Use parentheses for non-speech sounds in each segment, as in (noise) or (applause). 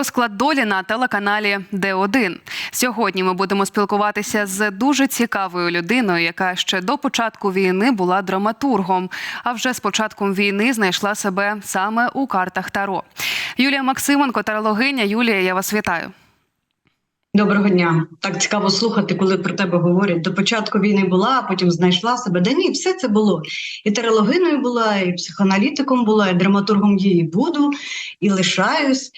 Розклад долі на телеканалі Д1. Сьогодні ми будемо спілкуватися з дуже цікавою людиною, яка ще до початку війни була драматургом, а вже з початком війни знайшла себе саме у картах Таро. Юлія Максименко, тарологиня. Юлія, я вас вітаю. Доброго дня. Так цікаво слухати, коли про тебе говорять. До початку війни була, а потім знайшла себе. Да ні, все це було. І терологиною була, і психоаналітиком була, і драматургом її буду, і лишаюсь.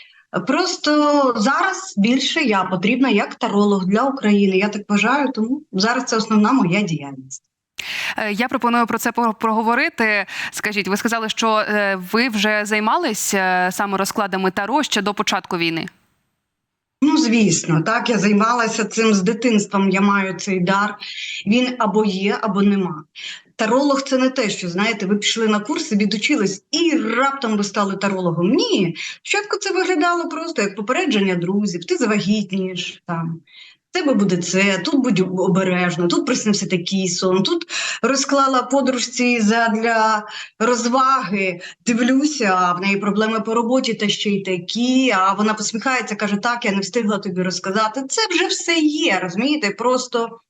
Просто зараз більше я потрібна як таролог для України. Я так вважаю, тому зараз це основна моя діяльність. Е, Я пропоную про це проговорити. Скажіть, ви сказали, що е, ви вже займались е, саме розкладами Таро ще до початку війни. Ну, звісно, так я займалася цим з дитинством. Я маю цей дар. Він або є, або нема. Таролог це не те, що знаєте, ви пішли на курси, відучились і раптом ви стали тарологом. Ні, спочатку це виглядало просто як попередження друзів. Ти завагітнієш там. Тебе буде це, тут будь обережно, тут приснився такий сон, тут розклала подружці для розваги. Дивлюся, а в неї проблеми по роботі та ще й такі. А вона посміхається, каже: Так, я не встигла тобі розказати. Це вже все є, розумієте? Просто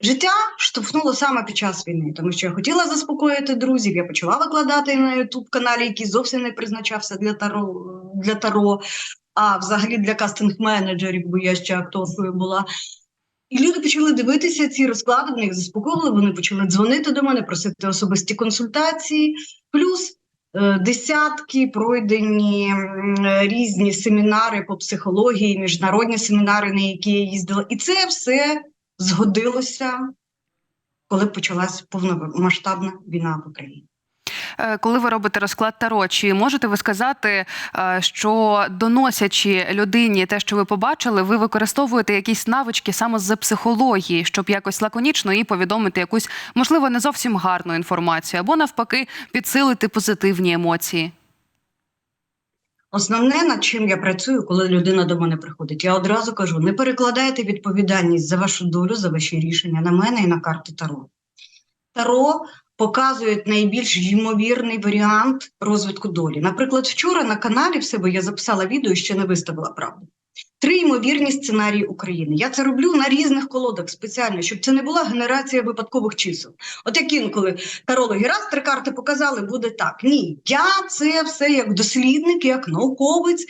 життя штовхнуло саме під час війни, тому що я хотіла заспокоїти друзів. Я почала викладати на youtube каналі, який зовсім не призначався для таро для таро, а взагалі для кастинг-менеджерів, бо я ще акторкою була. І люди почали дивитися ці розклади, вони їх заспокоїли, вони почали дзвонити до мене, просити особисті консультації, плюс е, десятки пройдені м, різні семінари по психології, міжнародні семінари, на які я їздила. І це все згодилося, коли почалась повномасштабна війна в Україні. Е, Коли ви робите розклад Таро, чи можете ви сказати, е, що доносячи людині те, що ви побачили, ви використовуєте якісь навички саме з психології, щоб якось лаконічно їй повідомити якусь, можливо, не зовсім гарну інформацію, або навпаки підсилити позитивні емоції? Основне, над чим я працюю, коли людина до мене приходить, я одразу кажу: не перекладайте відповідальність за вашу долю, за ваші рішення на мене і на карти Таро. Таро показують найбільш ймовірний варіант розвитку долі. Наприклад, вчора на каналі в себе я записала відео ще не виставила правду. Три ймовірні сценарії України. Я це роблю на різних колодах спеціально, щоб це не була генерація випадкових чисел. От як інколи тарологи раз три карти показали, буде так. Ні, я це все як дослідник, як науковець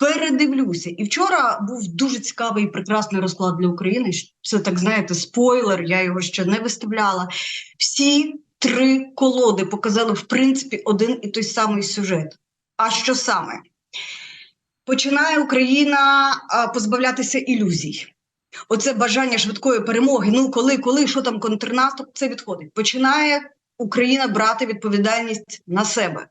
передивлюся. І вчора був дуже цікавий і прекрасний розклад для України. Це так знаєте, спойлер. Я його ще не виставляла. Всі три колоди показали в принципі один і той самий сюжет. А що саме? Починає Україна позбавлятися ілюзій. Оце бажання швидкої перемоги. Ну, коли, коли, що там контрнаступ, це відходить. Починає Україна брати відповідальність на себе.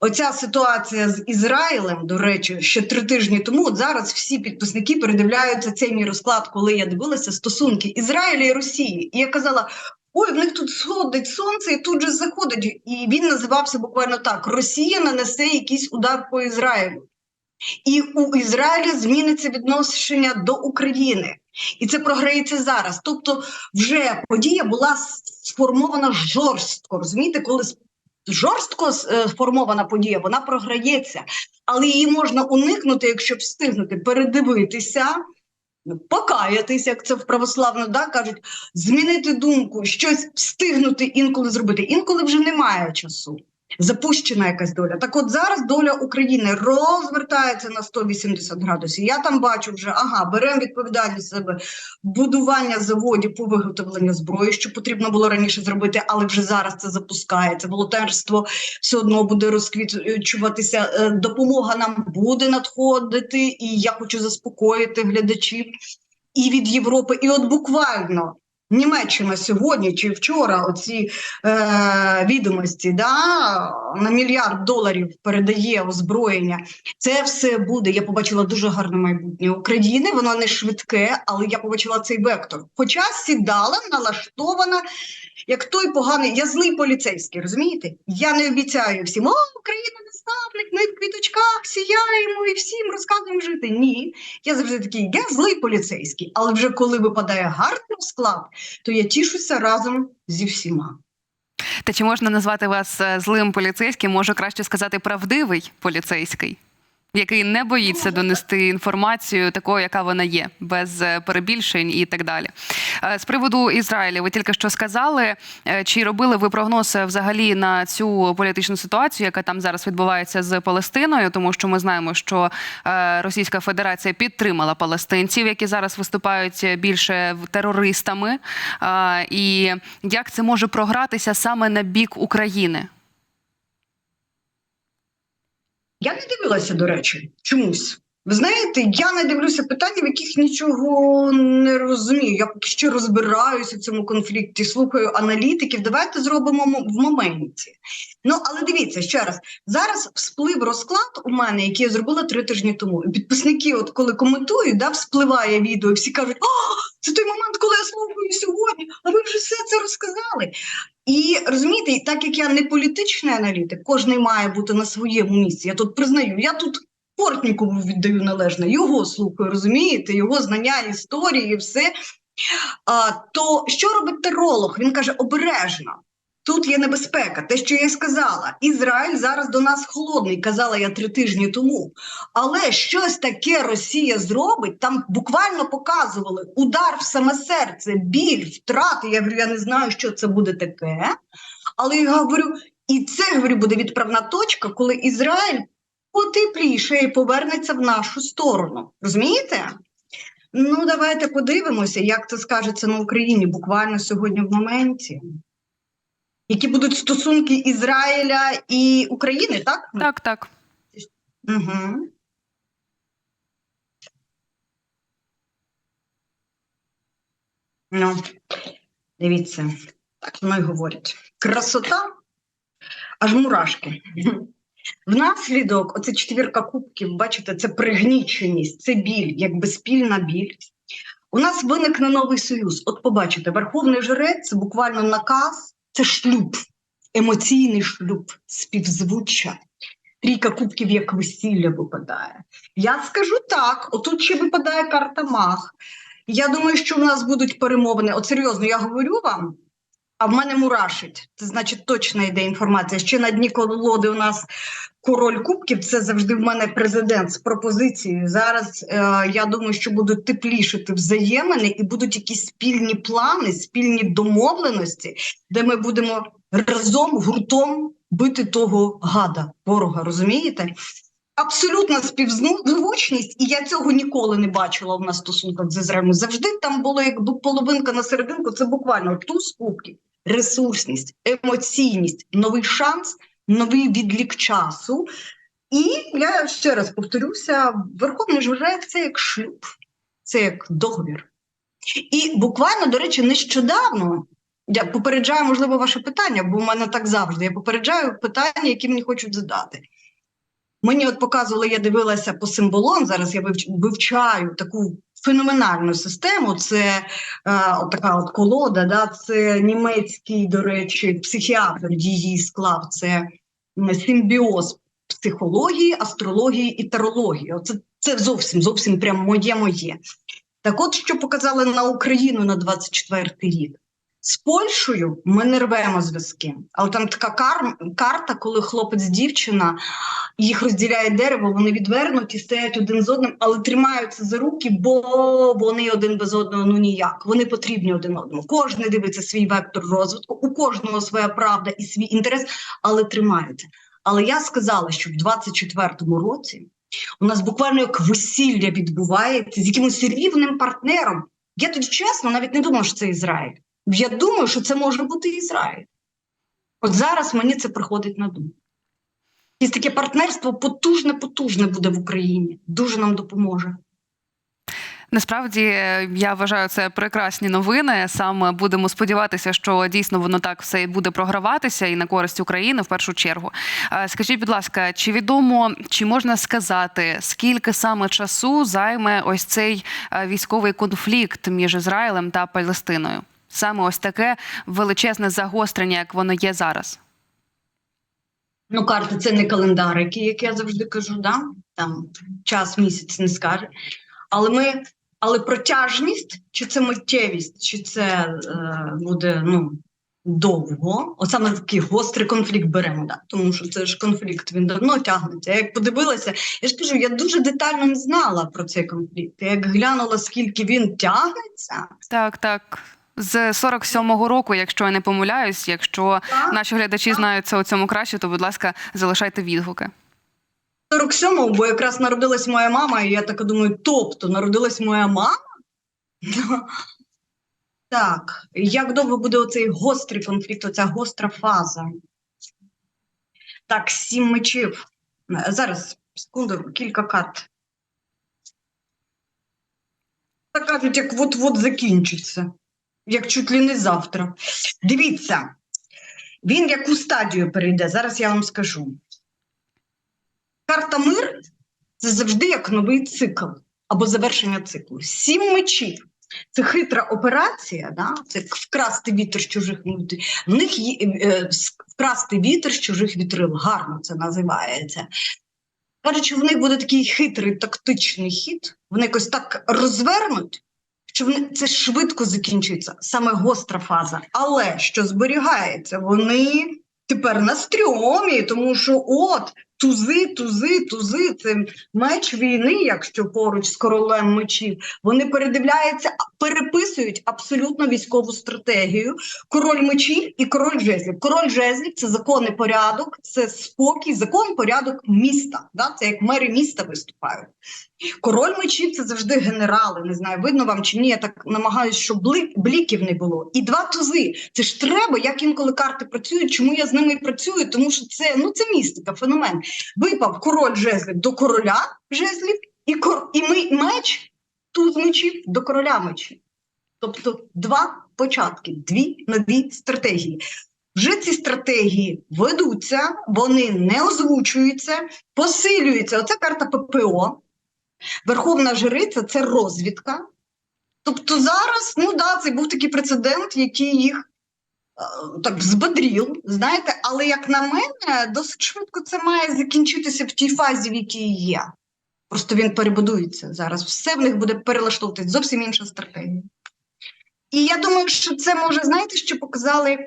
Оця ситуація з Ізраїлем, до речі, ще три тижні тому. От зараз всі підписники передивляються цей мій розклад, коли я дивилася стосунки Ізраїля і Росії. І я казала: ой, в них тут сходить сонце, і тут же заходить. І він називався буквально так: Росія нанесе якийсь удар по Ізраїлю. І у Ізраїлі зміниться відношення до України, і це програється зараз. Тобто, вже подія була сформована жорстко. Розумієте, коли жорстко е, сформована подія, вона програється, але її можна уникнути, якщо встигнути передивитися. Ну, Покаятися, як це в православно да, кажуть, змінити думку, щось встигнути інколи зробити. Інколи вже немає часу. Запущена якась доля. Так от зараз доля України розвертається на 180 градусів. Я там бачу вже, ага, беремо відповідальність себе будування заводів по виготовленню зброї, що потрібно було раніше зробити, але вже зараз це запускається. Волонтерство все одно буде розквічуватися. Е, Допомога нам буде надходити, і я хочу заспокоїти глядачів і від Європи. І от буквально Німеччина сьогодні чи вчора оці е, відомості да, на мільярд доларів передає озброєння. Це все буде. Я побачила дуже гарне майбутнє України. Воно не швидке, але я побачила цей вектор. Хоча сідала, налаштована, як той поганий, я злий поліцейський, розумієте? Я не обіцяю всім, о, Україна наставник, ми в квіточках сіяємо і всім розказуємо жити. Ні, я завжди такий, я злий поліцейський, але вже коли випадає гарний склад, то я тішуся разом зі всіма. Та чи можна назвати вас е, злим поліцейським? Може краще сказати правдивий поліцейський? Який не боїться донести інформацію такою, яка вона є, без е, перебільшень і так далі. Е, З приводу Ізраїля, ви тільки що сказали, е, чи робили ви прогноз взагалі на цю політичну ситуацію, яка там зараз відбувається з Палестиною, тому що ми знаємо, що Російська Федерація підтримала палестинців, які зараз виступають більше терористами, і як це може програтися саме на бік України? Я не дивилася, до речі, чомусь. Ви знаєте, я не дивлюся питання, в яких нічого не розумію. Я поки що розбираюся в цьому конфлікті, слухаю аналітиків. Давайте зробимо в моменті. Ну, але дивіться ще раз. Зараз всплив розклад у мене, який я зробила три тижні тому. І підписники, от коли коментують, да, вспливає відео, і всі кажуть, о, це той момент, коли я слухаю сьогодні, а ви вже все це розказали. І розумієте, так як я не політичний аналітик, кожен має бути на своєму місці. Я тут признаю, я тут Портнікову віддаю належне, його слухаю, розумієте, його знання історії, все. А, то що робить теролог? Він каже: обережно. Тут є небезпека, те, що я й сказала. Ізраїль зараз до нас холодний, казала я три тижні тому. Але щось таке Росія зробить. Там буквально показували удар в саме серце, біль, втрати. Я говорю, я не знаю, що це буде таке. Але я говорю, і це говорю, буде відправна точка, коли Ізраїль потепліше і повернеться в нашу сторону. Розумієте? Ну, давайте подивимося, як це скажеться на Україні буквально сьогодні в моменті. Які будуть стосунки Ізраїля і України, так? Так, так. Угу. Ну, дивіться, так воно й говорять. Красота, аж мурашки. Внаслідок, оце четвірка кубків, бачите, це пригніченість, це біль, якби спільна біль. У нас виникне новий союз. От побачите, Верховний жрець це буквально наказ, це шлюб, емоційний шлюб, співзвуччя. Трійка кубків як весілля випадає. Я скажу так: отут ще випадає карта мах. Я думаю, що в нас будуть перемовини. От серйозно, я говорю вам, а в мене мурашить. Це значить точно йде інформація. Ще на дні колоди у нас король кубків. Це завжди в мене президент з пропозицією. Зараз е, я думаю, що будуть теплішити взаємини і будуть якісь спільні плани, спільні домовленості, де ми будемо разом гуртом бити того гада, ворога. Розумієте? Абсолютна співзвучність, і я цього ніколи не бачила в нас стосунках з Ізраїлем. Завжди там було якби половинка на серединку. Це буквально туз кубків, ресурсність, емоційність, новий шанс, новий відлік часу. І я ще раз повторюся: Верховний жрець це як шлюб, це як договір. І буквально, до речі, нещодавно. Я попереджаю, можливо, ваше питання, бо в мене так завжди. Я попереджаю питання, які мені хочуть задати. Мені от показували, я дивилася по символам. Зараз я вивчаю таку феноменальну систему. Це е, от така от колода. Да? Це німецький, до речі, психіатр її склав. Це симбіоз психології, астрології і тарології. Оце це зовсім зовсім прям моє моє. Так, от що показали на Україну на 24-й рік. З Польщею ми не рвемо зв'язки, але там така кар... карта, коли хлопець, дівчина їх розділяє дерево, вони відвернуті, стоять один з одним, але тримаються за руки, бо вони один без одного ну ніяк. Вони потрібні один одному. Кожен дивиться свій вектор розвитку, у кожного своя правда і свій інтерес, але тримаються. Але я сказала, що в 24-му році у нас буквально як весілля відбувається з якимось рівним партнером. Я тоді чесно навіть не думала, що це Ізраїль. Я думаю, що це може бути Ізраїль. От зараз мені це приходить на думку. І таке партнерство потужне, потужне буде в Україні. Дуже нам допоможе. Насправді е, я вважаю це прекрасні новини. Саме будемо сподіватися, що дійсно воно так все і буде програватися і на користь України в першу чергу. Е, Скажіть, будь ласка, чи відомо, чи можна сказати, скільки саме часу займе ось цей е, військовий конфлікт між Ізраїлем та Палестиною? Саме ось таке величезне загострення, як воно є зараз. Ну, карти це не календарики, як я завжди кажу, да? там час місяць не скаже. Але ми, але протяжність, чи це миттєвість, чи це е, буде ну, довго, от саме такий гострий конфлікт беремо, да? тому що це ж конфлікт, він давно тягнеться. Я як подивилася, я ж кажу, я дуже детально не знала про цей конфлікт. Я як глянула, скільки він тягнеться, Так, так. З 47-го року, якщо я не помиляюсь, якщо так, наші глядачі знають це у цьому краще, то будь ласка, залишайте відгуки. 47-го, бо якраз народилась моя мама, і я така думаю, тобто народилась моя мама? (laughs) Так, як довго буде оцей гострий конфлікт, оця гостра фаза? Так, сім мечів. Зараз, секунду, кілька карт. Так кажуть, як от-от закінчиться, як чуть ли не завтра. Дивіться, він в яку стадію перейде, зараз я вам скажу. Карта мир це завжди як новий цикл або завершення циклу. Сім мечів. Це хитра операція, да? це вкрасти вітер з чужих. В них є, е, вкрасти вітер з чужих вітрил. Гарно це називається. Кажуть, в них буде такий хитрий тактичний хід, вони якось так розвернуть, що вони, це швидко закінчується, саме гостра фаза. Але що зберігається, вони тепер на стрьомі, тому що от тузи, тузи, тузи, це меч війни, якщо поруч з королем мечів, вони передивляються, а- переписують абсолютно військову стратегію. Король мечів і король жезлів. Король жезлів це законний порядок, це спокій, закон, порядок міста. Да? Це як мери міста виступають. Король мечів це завжди генерали. Не знаю, видно вам чи ні. Я так намагаюся, щоб бліків не було. І два тузи. Це ж треба, як інколи карти працюють. Чому я з ними працюю? Тому що це ну це містика, феномен. Випав король жезлів до короля жезлів, і кор і меч туз мечів до короля мечів. Тобто два початки, дві нові стратегії. Вже ці стратегії ведуться, вони не озвучуються, посилюються. Оце карта ППО. Верховна жриця це розвідка. Тобто зараз, ну да, це був такий прецедент, який їх е, так взбодрів, знаєте, але як на мене, досить швидко це має закінчитися в тій фазі, в якій є. Просто він перебудується зараз. Все в них буде перелаштовуватись, зовсім інша стратегія. І я думаю, що це може, знаєте, що показали,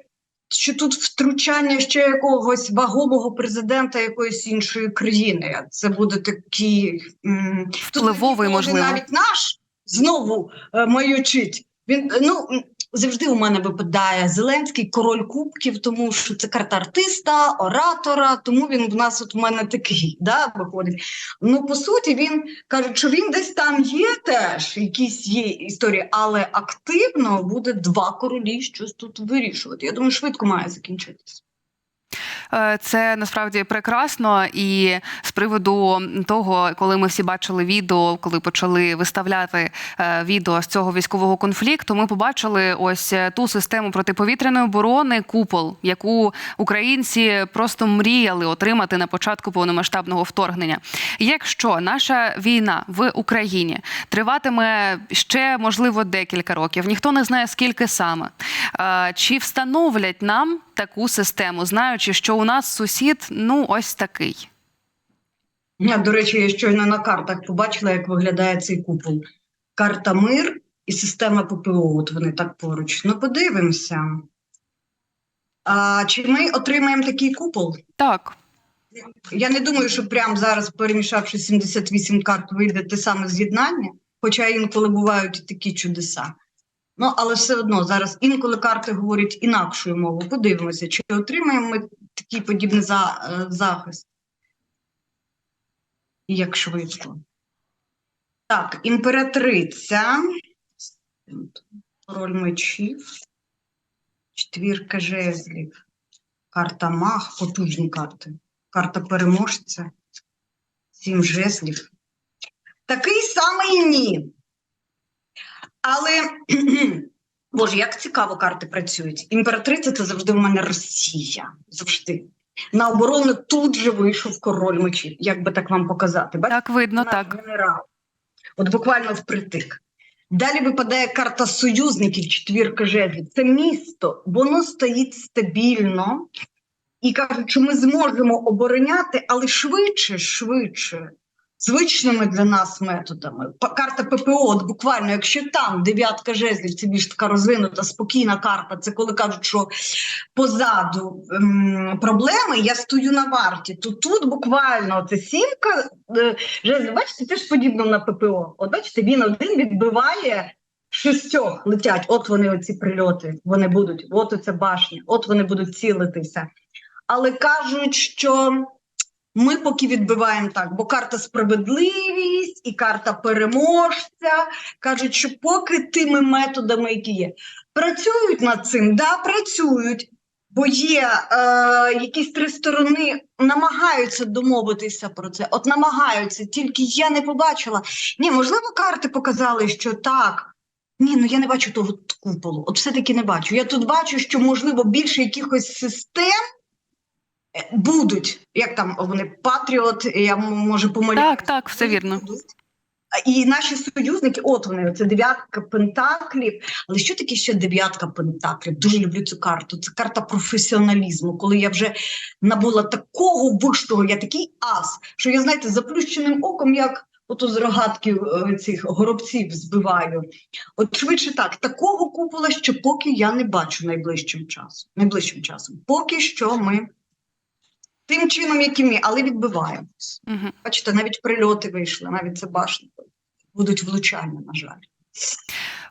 що тут втручання ще якогось вагомого президента якоїсь іншої країни. Це буде такий м, тут Впливовий, може, можливо. навіть наш знову е, маючить. Він е, ну завжди у мене випадає Зеленський король кубків, тому що це карта артиста, оратора. Тому він в нас от у мене такий да, виходить. Ну по суті, він каже, що він десь там є теж, якісь є історії, але активно буде два королі щось тут вирішувати. Я думаю, швидко має закінчитися. Е, Це насправді прекрасно. І з приводу того, коли ми всі бачили відео, коли почали виставляти е, відео з цього військового конфлікту, ми побачили ось е, ту систему протиповітряної оборони купол, яку українці просто мріяли отримати на початку повномасштабного вторгнення. Якщо наша війна в Україні триватиме ще можливо декілька років, ніхто не знає скільки саме. Чи встановлять нам таку систему, знаючи, що у нас сусід ну ось такий? Я, до речі, я щойно на картах побачила, як виглядає цей купол. Карта мир і система ППО. От вони так поруч. Ну, подивимося. А, чи ми отримаємо такий купол? Так, Я не думаю, що прямо зараз, перемішавши 78 карт, вийде те саме з'єднання, хоча інколи бувають і такі чудеса. Ну, але все одно зараз інколи карти говорять інакшою мовою. Подивимося, чи отримаємо ми такий подібний за, е, захист. Як швидко. Так, імператриця. Король мечів. Четвірка жезлів. Карта маг, потужні карти. Карта переможця. Сім жезлів. Такий самий ні. Але, (clears throat) Боже, як цікаво карти працюють. Імператриця це завжди в мене Росія. Завжди. На оборону тут же вийшов король мечів. Як би так вам показати? Бачите? так видно, наш так. генерал. От буквально впритик. Далі випадає карта союзників, четвірка жезлів. Це місто, воно стоїть стабільно і кажуть, що ми зможемо обороняти, але швидше, швидше. Звичними для нас методами. Карта ППО, от буквально, якщо там дев'ятка жезлів, це більш така розвинута, спокійна карта, це коли кажуть, що позаду ем, проблеми, я стою на варті, то тут буквально це сімка е, жезлів, бачите, це ж подібно на ППО. От бачите, він один відбиває шістьох летять. От вони, оці прильоти, вони будуть, от оця башня, от вони будуть цілитися. Але кажуть, що ми поки відбиваємо так, бо карта справедливість і карта переможця кажуть, що поки тими методами, які є, працюють над цим, да, працюють. Бо є е, якісь три сторони, намагаються домовитися про це. От намагаються, тільки я не побачила. Ні, можливо, карти показали, що так. Ні, ну я не бачу того куполу. От все-таки не бачу. Я тут бачу, що можливо більше якихось систем будуть. Як там вони Патріот, я м- може помиляюся. Так, так, все вірно. І наші союзники, от вони, це дев'ятка пентаклів. Але що таке ще дев'ятка пентаклів? Дуже люблю цю карту. Це карта професіоналізму, коли я вже набула такого вищого, я такий ас, що я, знаєте, заплющеним оком, як ото з рогатків е, цих горобців збиваю. От швидше так, такого купола ще поки я не бачу найближчим часом. Найближчим часом. Поки що ми тим чином, яким є, але відбиваємось. Угу. Бачите, навіть прильоти вийшли, навіть це башни Будуть влучання, на жаль.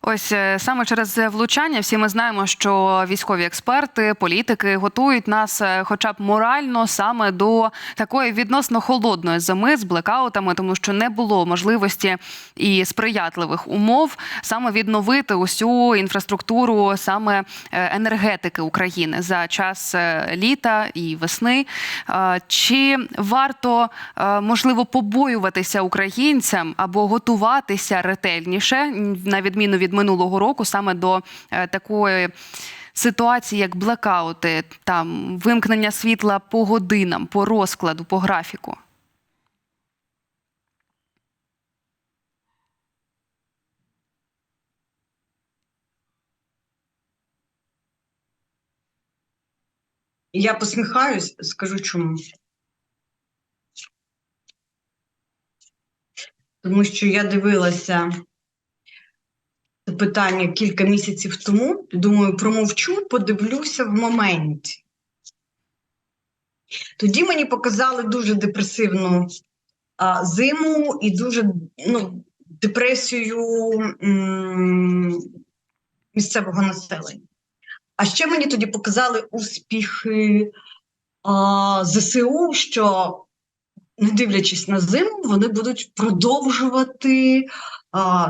Ось е, саме через влучання всі ми знаємо, що військові експерти, політики готують нас, е, хоча б морально, саме до такої відносно холодної зими з блекаутами, тому що не було можливості і сприятливих умов саме відновити усю інфраструктуру саме е, енергетики України за час літа і весни. Чи варто можливо побоюватися українцям або готуватися ретельніше, на відміну від минулого року, саме до е, такої ситуації, як блекаути, там вимкнення світла по годинам, по розкладу, по графіку? Я посміхаюсь, скажу чому. Тому що я дивилася питання кілька місяців тому. Думаю, промовчу, подивлюся в моменті. Тоді мені показали дуже депресивну а, зиму і дуже ну, депресію м, місцевого населення. А ще мені тоді показали успіхи а, ЗСУ, що, не дивлячись на зиму, вони будуть продовжувати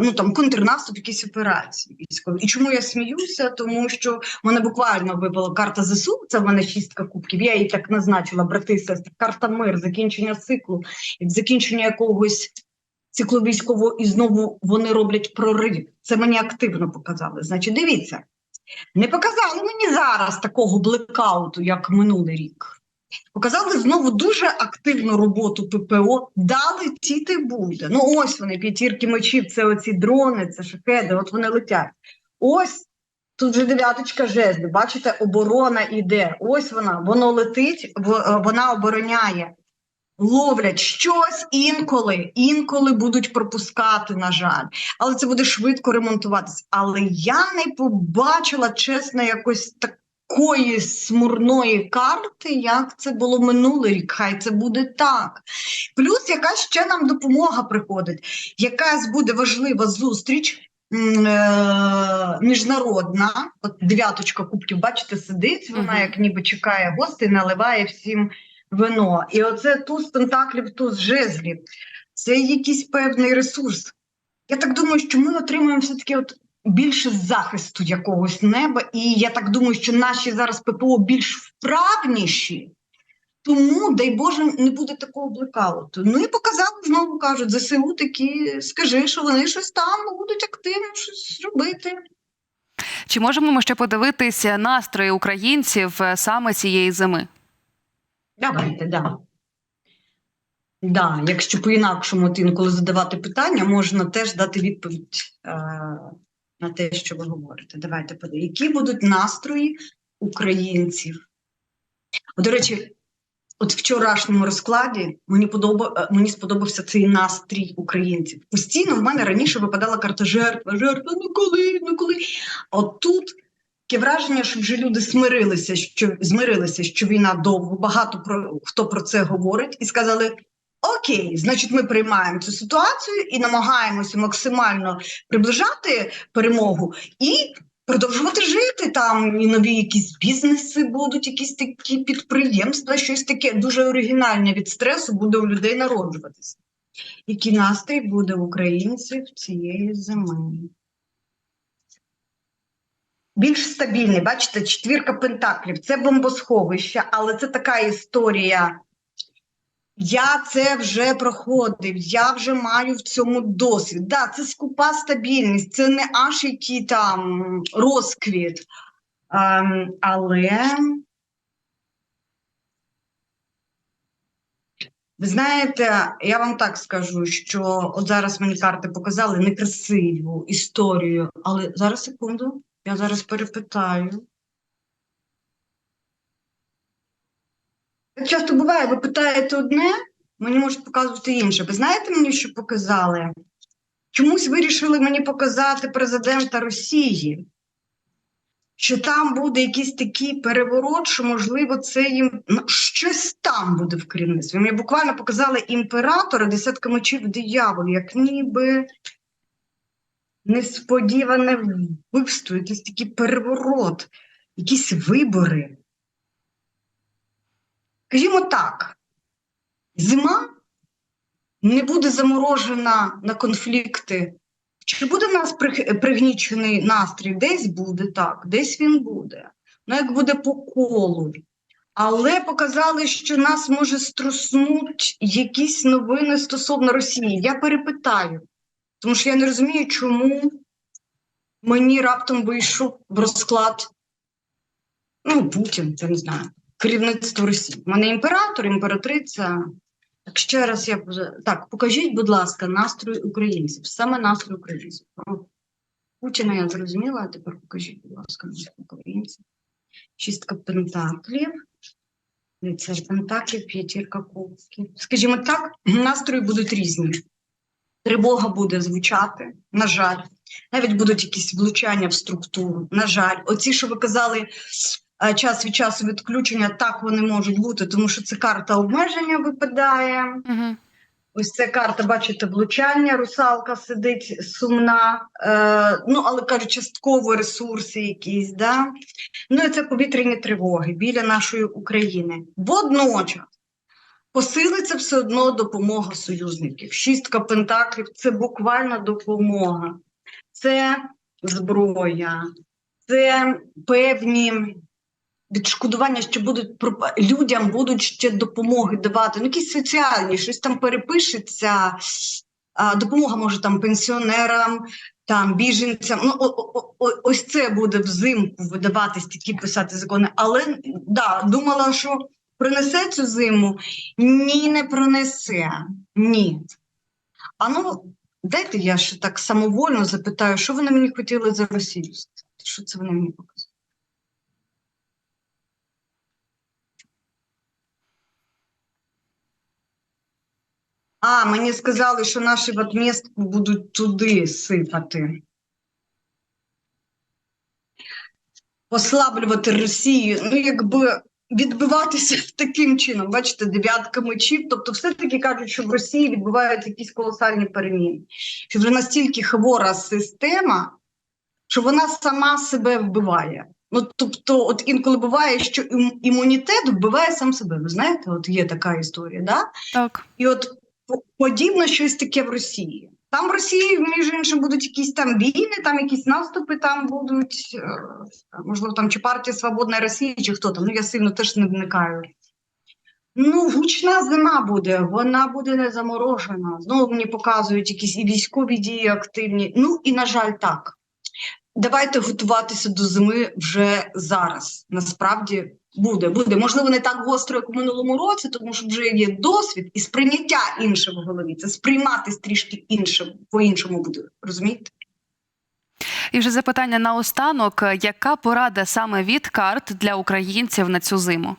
ну, там, контрнаступ, якісь операції військові. І чому я сміюся? Тому що мене буквально випала карта ЗСУ, це в мене шістка кубків. Я її так назначила, брати сестри. Карта мир, закінчення циклу, закінчення якогось циклу військового, і знову вони роблять прорив. Це мені активно показали. Значить, дивіться. Не показали мені зараз такого блекауту, як минулий рік. Показали знову дуже активну роботу ППО. Да, летіти буде. Ну ось вони, п'ятірки мечів, це оці дрони, це шахеди, от вони летять. Ось тут же дев'яточка жезлів. Бачите, оборона іде. Ось вона, воно летить, е, вона обороняє. Ловлять щось інколи, інколи будуть пропускати, на жаль, але це буде швидко ремонтуватися. Але я не побачила, чесно, якось такої смурної карти, як це було минулий рік. Хай це буде так. Плюс якась ще нам допомога приходить, якась буде важлива зустріч. е, Міжнародна, от дев'яточка кубків, бачите, сидить, вона Мгм. як ніби чекає гостей, наливає всім вино. І оце туз пентаклів, туз жезлів. Це якийсь певний ресурс. Я так думаю, що ми отримуємо все-таки от більше захисту якогось неба, і я так думаю, що наші зараз ППО більш вправніші, тому, дай Боже, не буде такого блекауту. Ну і показали, знову кажуть, ЗСУ такі, скажи, що вони щось там будуть активно щось робити. Чи можемо ми ще подивитися настрої українців е, саме цієї зими? Давайте, да. Да, якщо по-інакшому от інколи задавати питання, можна теж дати відповідь е, на те, що ви говорите. Давайте подивимося, які будуть настрої українців. До речі, От в вчорашньому розкладі мені подоба, е, мені сподобався цей настрій українців. Постійно в мене раніше випадала карта жертва, жертва, ну коли, ну коли. От тут таке враження, що вже люди смирилися, що змирилися, що війна довго. Багато про хто про це говорить, і сказали: Окей, значить, ми приймаємо цю ситуацію і намагаємося максимально приближати перемогу і продовжувати жити там. І нові якісь бізнеси будуть, якісь такі підприємства, щось таке дуже оригінальне від стресу буде у людей народжуватися. Який настрій буде у українців цієї зими? Більш стабільний, бачите, четвірка пентаклів це бомбосховище, але це така історія. Я це вже проходив, я вже маю в цьому досвід. Да, це скупа стабільність, це не аж який там розквіт. Ем, але ви знаєте, я вам так скажу, що от зараз мені карти показали некрасиву історію, але зараз секунду, я зараз перепитаю. Так часто буває, ви питаєте одне, мені можуть показувати інше. Ви знаєте мені, що показали? Чомусь вирішили мені показати президента Росії, що там буде якийсь такий переворот, що, можливо, це їм ну, щось там буде в керівництві. Мені буквально показали імператора, десятка мечів диявол, як ніби несподіване вбивство, якийсь такий переворот, якісь вибори. Скажімо так, зима не буде заморожена на конфлікти. Чи буде в нас пригнічений настрій? Десь буде так, десь він буде. Ну, як буде по колу. Але показали, що нас може струснуть якісь новини стосовно Росії. Я перепитаю, тому що я не розумію, чому мені раптом вийшов в розклад ну, Путін, я не знаю, керівництво Росії. У мене імператор, імператриця. Так ще раз я так, покажіть, будь ласка, настрій українців, саме настрій українців. Путіна я зрозуміла, а тепер покажіть, будь ласка, настрій українців. Шістка пентаклів, лицар пентаклів, п'ятірка кубків. Скажімо так, настрої будуть різні. Тривога буде звучати, на жаль. Навіть будуть якісь влучання в структуру. На жаль, оці, що ви казали, час від часу відключення, так вони можуть бути, тому що це карта обмеження випадає. Угу. Ось це карта, бачите, влучання, русалка сидить сумна, е, ну, але кажуть, частково ресурси якісь, да? Ну і це повітряні тривоги біля нашої України. Водночас посилиться все одно допомога союзників. Шістка пентаклів це буквально допомога, це зброя, це певні відшкодування, що будуть людям будуть ще допомоги давати. Ну, якісь соціальні, щось там перепишеться. Допомога може там пенсіонерам, там біженцям. Ну, ось це буде взимку видаватись такі писати закони. Але да, думала, що принесе цю зиму. Ні, не пронесе. Ні. А ну, дайте я ще так самовольно запитаю, що вони мені хотіли за Росію? Що це вони мені показали? А, мені сказали, що наші в отмістку будуть туди сипати. Послаблювати Росію, ну якби відбиватися (laughs) таким чином, бачите, дев'ятка мечів. Тобто, все-таки кажуть, що в Росії відбуваються якісь колосальні переміни. Що вже настільки хвора система, що вона сама себе вбиває. Ну, тобто, от інколи буває, що імунітет вбиває сам себе. Ви знаєте, от є така історія, да? Так. І от подібно щось таке в Росії. Там в Росії, між іншим, будуть якісь там війни, там якісь наступи, там будуть, е, можливо, там чи партія Свободна Росії, чи хто там. Ну я сильно теж не вникаю. Ну, гучна зима буде, вона буде не заморожена. Знову мені показують якісь і військові дії активні. Ну і на жаль, так. Давайте готуватися до зими вже зараз. Насправді буде буде. Можливо, не так гостро, як у минулому році, тому що вже є досвід і сприйняття інше в голові. Це сприйматись трішки іншим по іншому буде розумієте? І вже запитання на останок: яка порада саме від карт для українців на цю зиму?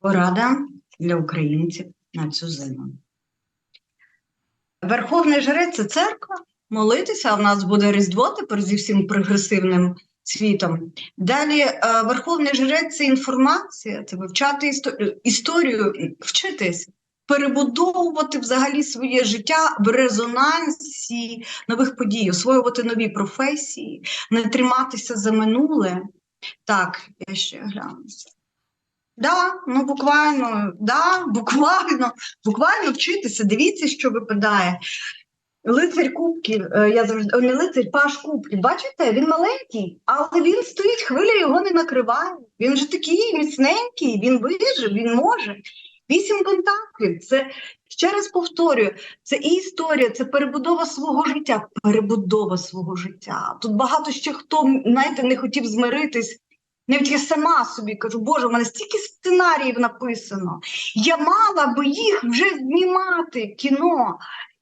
Порада для українців на цю зиму. Верховний жрець це церква. Молитися, а в нас буде Різдво тепер зі всім прогресивним світом. Далі е, Верховний жрець це інформація, це вивчати історію, історію вчитись, перебудовувати взагалі своє життя в резонансі нових подій, освоювати нові професії, не триматися за минуле. Так, я ще гляну. Да, ну буквально, да, (laughs) буквально, буквально вчитися. Дивіться, що випадає. Лицар кубків, е, я завжди не лицар, паш кубків. Бачите, він маленький, але він стоїть, хвиля його не накриває. Він же такий міцненький, він вижив, він може. Вісім контактів. Це ще раз повторюю, це і історія, це перебудова свого життя, перебудова свого життя. Тут багато ще хто знаєте, не хотів змиритись. Навіть я сама собі кажу, Боже, в мене стільки сценаріїв написано. Я мала би їх вже знімати кіно.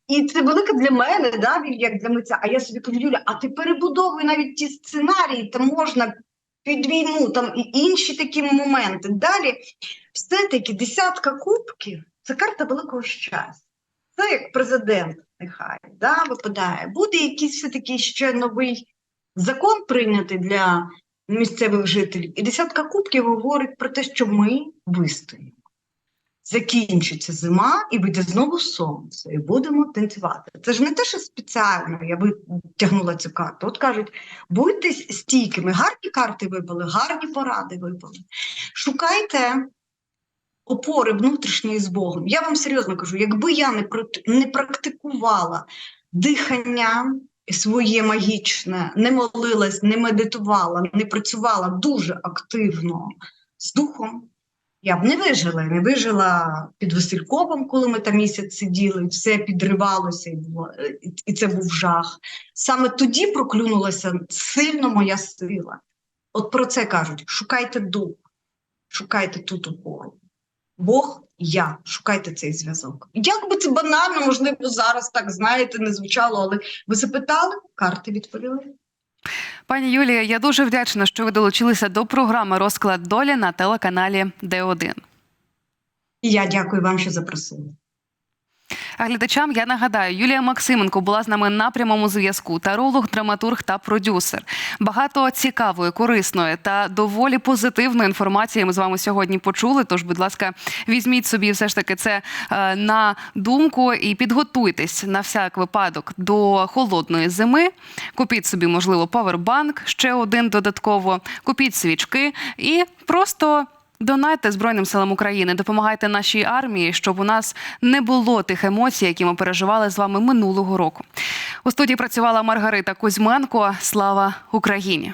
І це велика для мене, да, як для митця. А я собі кажу, Юля, а ти перебудовуй навіть ті сценарії, там можна під війну, там і інші такі моменти. Далі все-таки десятка кубків це карта великого щастя. Це як президент, нехай да, випадає. Буде якийсь все-таки ще новий закон прийнятий для місцевих жителів. І десятка кубків говорить про те, що ми вистоїмо. Закінчиться зима і вийде знову сонце, і будемо танцювати. Це ж не те, що спеціально я витягнула цю карту. От кажуть, будьте стійкими, гарні карти випали, гарні поради випали. Шукайте опори внутрішньої з Богом. Я вам серйозно кажу, якби я не практикувала дихання своє магічне, не молилась, не медитувала, не працювала дуже активно з духом, я б не вижила. Не вижила під Васильковим, коли ми там місяць сиділи, все підривалося, і, це був жах. Саме тоді проклюнулася сильно моя сила. От про це кажуть: шукайте дух, шукайте тут опору. Бог, я, шукайте цей зв'язок. Як би це банально, можливо, зараз так знаєте, не звучало, але ви запитали, карти відповіли. Пані Юлія, я дуже вдячна, що ви долучилися до програми Розклад долі на телеканалі Д1. І я дякую вам, що запросили. Глядачам я нагадаю, Юлія Максименко була з нами на прямому зв'язку. Таролог, драматург та продюсер. Багато цікавої, корисної та доволі позитивної інформації ми з вами сьогодні почули. Тож, будь ласка, візьміть собі все ж таки це е, на думку і підготуйтесь на всяк випадок до холодної зими. Купіть собі, можливо, павербанк, ще один додатково. Купіть свічки і просто. Донайте Збройним силам України, допомагайте нашій армії, щоб у нас не було тих емоцій, які ми переживали з вами минулого року. У студії працювала Маргарита Кузьменко. Слава Україні!